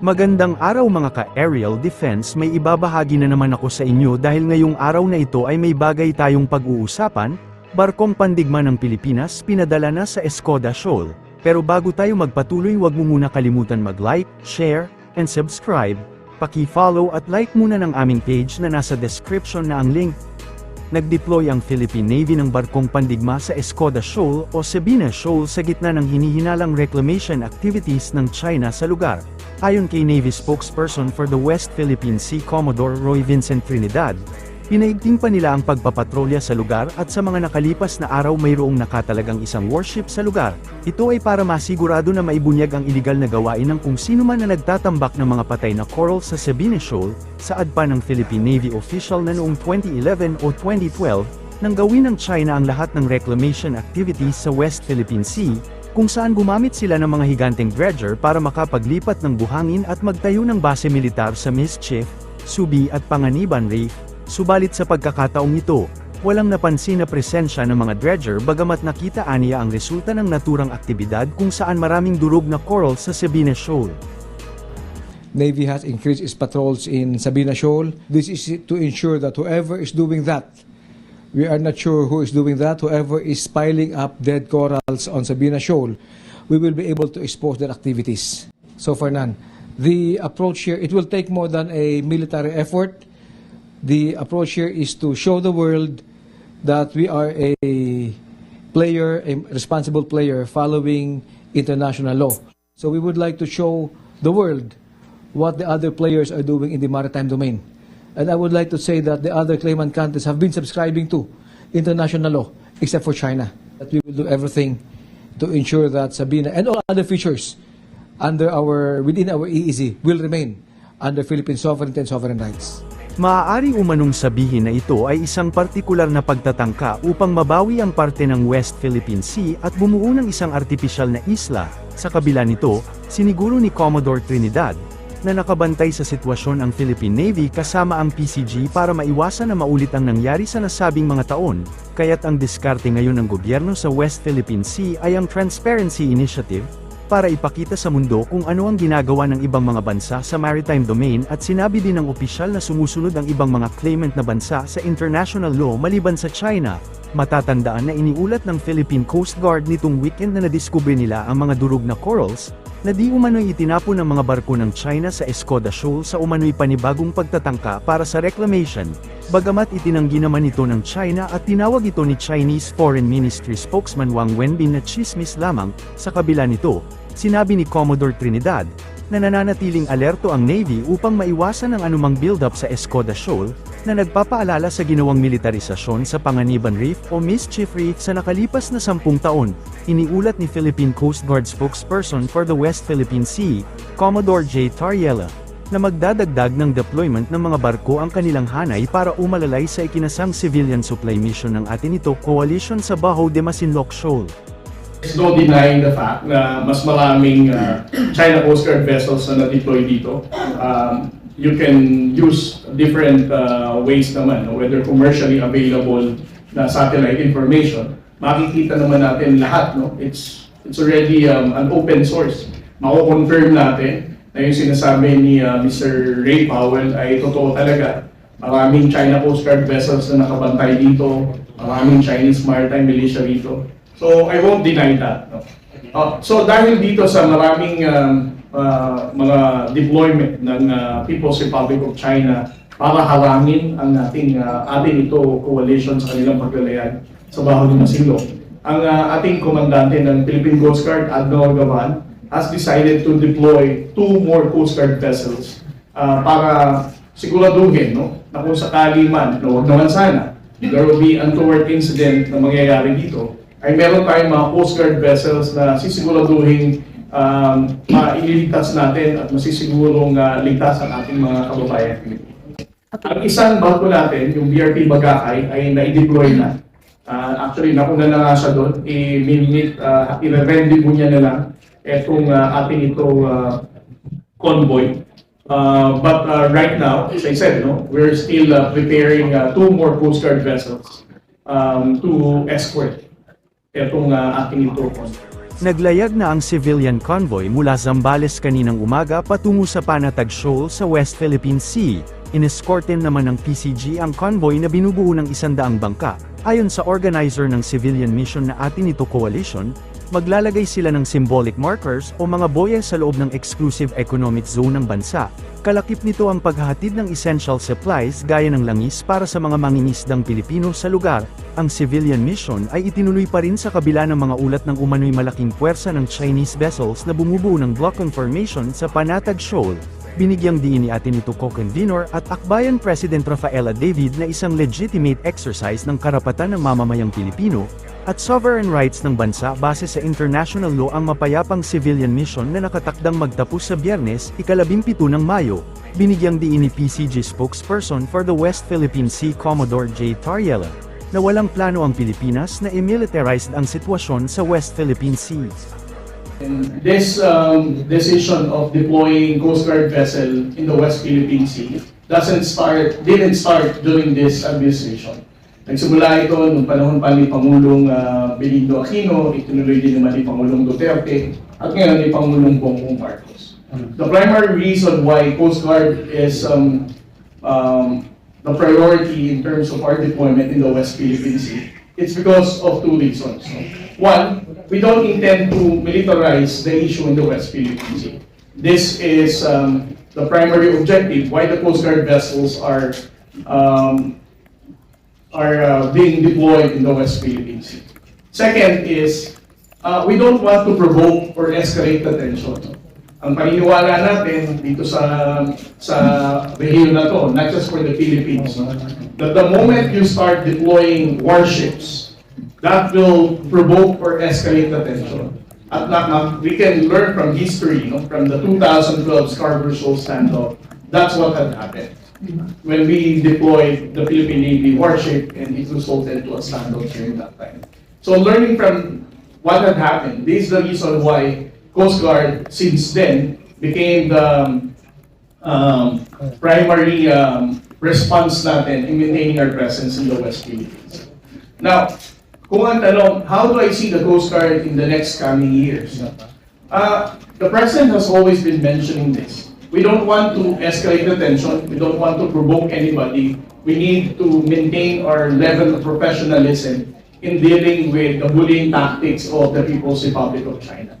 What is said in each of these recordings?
Magandang araw mga ka-aerial defense may ibabahagi na naman ako sa inyo dahil ngayong araw na ito ay may bagay tayong pag-uusapan, barkong pandigma ng Pilipinas pinadala na sa Escoda Shoal. Pero bago tayo magpatuloy wag mo muna kalimutan mag-like, share, and subscribe, paki-follow at like muna ng aming page na nasa description na ang link. Nag-deploy ang Philippine Navy ng barkong pandigma sa Escoda Shoal o Sabina Shoal sa gitna ng hinihinalang reclamation activities ng China sa lugar. Ayon kay Navy spokesperson for the West Philippine Sea Commodore Roy Vincent Trinidad, pinaigting pa nila ang pagpapatrolya sa lugar at sa mga nakalipas na araw mayroong nakatalagang isang warship sa lugar. Ito ay para masigurado na maibunyag ang iligal na gawain ng kung sino man na nagtatambak ng mga patay na coral sa Sabine Shoal, saad pa ng Philippine Navy official na noong 2011 o 2012, nang gawin ng China ang lahat ng reclamation activities sa West Philippine Sea, kung saan gumamit sila ng mga higanteng dredger para makapaglipat ng buhangin at magtayo ng base militar sa Mischief, Subi at Panganiban Reef, subalit sa pagkakataong ito, walang napansin na presensya ng mga dredger bagamat nakita aniya ang resulta ng naturang aktibidad kung saan maraming durog na coral sa Sabine Shoal. Navy has increased its patrols in Sabina Shoal. This is to ensure that whoever is doing that, we are not sure who is doing that, whoever is piling up dead corals on Sabina Shoal, we will be able to expose their activities. So for none. The approach here, it will take more than a military effort. The approach here is to show the world that we are a player, a responsible player following international law. So we would like to show the world what the other players are doing in the maritime domain. And I would like to say that the other claimant countries have been subscribing to international law, except for China. That we will do everything to ensure that Sabina and all other features under our within our EEZ will remain under Philippine sovereignty and sovereign rights. Maaari umanong sabihin na ito ay isang partikular na pagtatangka upang mabawi ang parte ng West Philippine Sea at bumuo ng isang artipisyal na isla. Sa kabila nito, siniguro ni Commodore Trinidad, na nakabantay sa sitwasyon ang Philippine Navy kasama ang PCG para maiwasan na maulit ang nangyari sa nasabing mga taon, kaya't ang diskarte ngayon ng gobyerno sa West Philippine Sea ay ang Transparency Initiative, para ipakita sa mundo kung ano ang ginagawa ng ibang mga bansa sa maritime domain at sinabi din ng opisyal na sumusunod ang ibang mga claimant na bansa sa international law maliban sa China. Matatandaan na iniulat ng Philippine Coast Guard nitong weekend na nadiskubre nila ang mga durog na corals, na di umano'y itinapon ng mga barko ng China sa Escoda Shoal sa umano'y panibagong pagtatangka para sa reclamation, bagamat itinanggi naman ito ng China at tinawag ito ni Chinese Foreign Ministry spokesman Wang Wenbin na chismis lamang, sa kabila nito, sinabi ni Commodore Trinidad, na nananatiling alerto ang Navy upang maiwasan ang anumang build-up sa Escoda Shoal, na nagpapaalala sa ginawang militarisasyon sa Panganiban Reef o Mischief Reef sa nakalipas na sampung taon, iniulat ni Philippine Coast Guard spokesperson for the West Philippine Sea, Commodore J. Tariela, na magdadagdag ng deployment ng mga barko ang kanilang hanay para umalalay sa ikinasang civilian supply mission ng atin ito coalition sa Baho de Masinloc Shoal. There's no denying the fact na mas maraming uh, China Coast Guard vessels na na-deploy dito. Um, you can use different uh, ways naman, whether commercially available na satellite information. Makikita naman natin lahat, no? It's it's already um, an open source. Mako-confirm natin na yung sinasabi ni uh, Mr. Ray Powell ay totoo talaga. Maraming China Coast Guard vessels na nakabantay dito, maraming Chinese maritime militia dito. So I won't deny that. No? Uh, so dahil dito sa maraming um, uh, mga deployment ng uh, People's Republic of China para harangin ang ating uh, ating ito coalition sa kanilang paglalayag sa Baho de Masinloc. Ang uh, ating komandante ng Philippine Coast Guard, Admiral Gavan, has decided to deploy two more Coast Guard vessels uh, para siguraduhin no, na kung sakali man, no, wag naman sana, there will be untoward incident na mangyayari dito, ay meron tayong mga Coast Guard vessels na sisiguraduhin um, maililigtas natin at masisigurong uh, ligtas ang ating mga kababayan Pilipino. Ang isang barko natin, yung BRP Bagakay, ay na-deploy na. Uh, actually, nakuna na nga siya doon. I-minute, uh, mo niya na lang itong uh, ating ito uh, convoy. Uh, but uh, right now, as I said, no, we're still uh, preparing uh, two more Coast Guard vessels um, to escort itong uh, ito convoy. Naglayag na ang civilian convoy mula Zambales kaninang umaga patungo sa Panatag Shoal sa West Philippine Sea. Inescorten naman ng PCG ang convoy na binubuo ng isandaang bangka. Ayon sa organizer ng civilian mission na Atinito Coalition, maglalagay sila ng symbolic markers o mga boya sa loob ng exclusive economic zone ng bansa. Kalakip nito ang paghahatid ng essential supplies gaya ng langis para sa mga mangingisdang Pilipino sa lugar. Ang civilian mission ay itinuloy pa rin sa kabila ng mga ulat ng umano'y malaking puwersa ng Chinese vessels na bumubuo ng block formation sa Panatag Shoal. Binigyang diin ni Atenito Co-Convenor at Akbayan President Rafaela David na isang legitimate exercise ng karapatan ng mamamayang Pilipino, at sovereign rights ng bansa base sa international law ang mapayapang civilian mission na nakatakdang magtapos sa biyernes, ikalabimpito ng Mayo. Binigyang diin ni PCG spokesperson for the West Philippine Sea Commodore J. Tariela, na walang plano ang Pilipinas na imilitarized ang sitwasyon sa West Philippine Sea. This um, decision of deploying Coast Guard vessel in the West Philippine Sea doesn't start, didn't start during this administration. Nagsimula ito nung panahon pa ni Pangulong uh, Benigno Aquino, itinuloy din naman ni Pangulong Duterte, at ngayon ni Pangulong Bongbong Marcos. The primary reason why Coast Guard is um, um, the priority in terms of our deployment in the West Philippine Sea, it's because of two reasons. One, we don't intend to militarize the issue in the West Philippine Sea. This is um, the primary objective why the Coast Guard vessels are um, are uh, being deployed in the West Philippine Sea. Second is, uh, we don't want to provoke or escalate the tension. Ang paniniwala natin dito sa sa rehiyon na to, not just for the Philippines, that the moment you start deploying warships, that will provoke or escalate the tension. At na- we can learn from history, no? from the 2012 Scarborough Shoal standoff, that's what had happened when we deployed the Philippine Navy warship and it resulted to a standoff during that time. So learning from what had happened, this is the reason why Coast Guard since then became the um, um, primary um, response natin in maintaining our presence in the West Philippines. Now, kung ang tanong, how do I see the Coast Guard in the next coming years? Uh, the President has always been mentioning this. We don't want to escalate the tension. We don't want to provoke anybody. We need to maintain our level of professionalism in dealing with the bullying tactics of the People's Republic of China.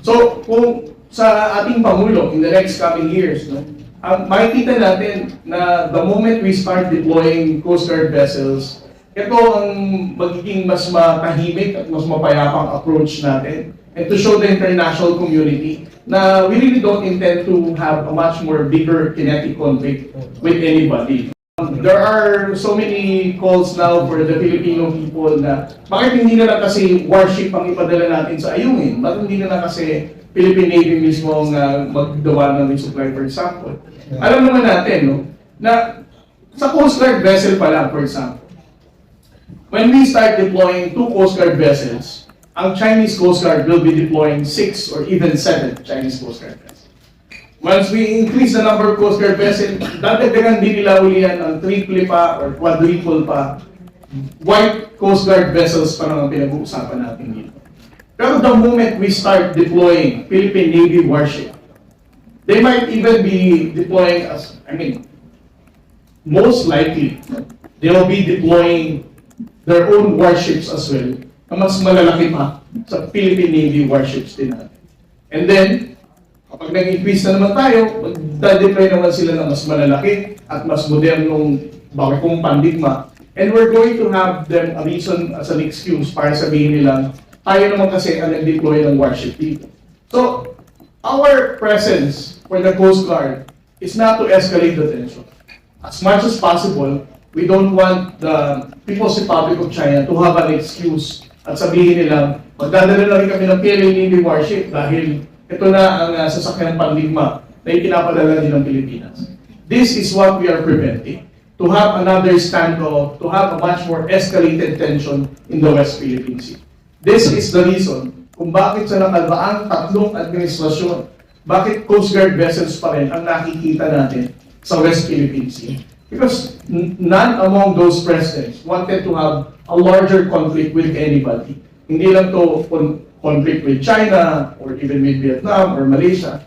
So, kung sa ating Pangulo in the next coming years, no, ang makikita natin na the moment we start deploying Coast Guard vessels, ito ang magiging mas matahimik at mas mapayapang approach natin and to show the international community na we really don't intend to have a much more bigger kinetic conflict with anybody. There are so many calls now for the Filipino people na bakit hindi na lang kasi warship ang ipadala natin sa ayungin? Bakit hindi na lang kasi Philippine Navy mismo ang uh, maggawa ng supply, for example? Alam naman natin, no, na sa Coast Guard vessel pa lang, for example, when we start deploying two Coast Guard vessels, ang Chinese Coast Guard will be deploying six or even seven Chinese Coast Guard vessels. Once we increase the number of Coast Guard vessels, dadagdagan din nila ulihan ng triple pa or quadruple pa. White Coast Guard vessels pa ang pinag-uusapan natin dito. Pero the moment we start deploying Philippine Navy warship, they might even be deploying us, I mean, most likely, they will be deploying their own warships as well, na mas malalaki pa sa Philippine Navy warships din natin. And then, kapag nag-increase na naman tayo, magdadeploy naman sila ng mas malalaki at mas modernong barkong pandigma. And we're going to have them a reason as an excuse para sabihin nila, tayo naman kasi ang nag-deploy ng warship dito. So, our presence for the Coast Guard is not to escalate the tension. As much as possible, we don't want the People's Republic of China to have an excuse at sabihin nila, magdadala na rin kami ng PLA warship dahil ito na ang uh, sasakyan pandigma na ipinapadala din ng Pilipinas. This is what we are preventing. To have another standoff, to have a much more escalated tension in the West Philippine Sea. This is the reason kung bakit sa nakaraang tatlong administrasyon, bakit Coast Guard vessels pa rin ang nakikita natin sa West Philippine Sea. Because none among those presidents wanted to have a larger conflict with anybody. Hindi lang to on, conflict with China or even with Vietnam or Malaysia,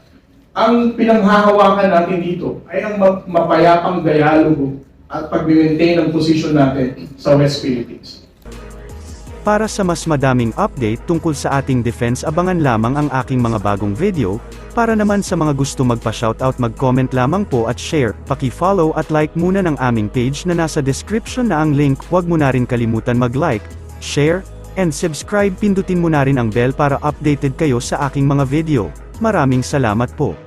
ang pinanghahawakan natin dito ay ang ma- mapayapang dialogo at pag-maintain ang posisyon natin sa West Philippines. Para sa mas madaming update tungkol sa ating defense abangan lamang ang aking mga bagong video, para naman sa mga gusto magpa-shoutout mag-comment lamang po at share, paki-follow at like muna ng aming page na nasa description na ang link, huwag mo na rin kalimutan mag-like, share, and subscribe pindutin mo na rin ang bell para updated kayo sa aking mga video. Maraming salamat po.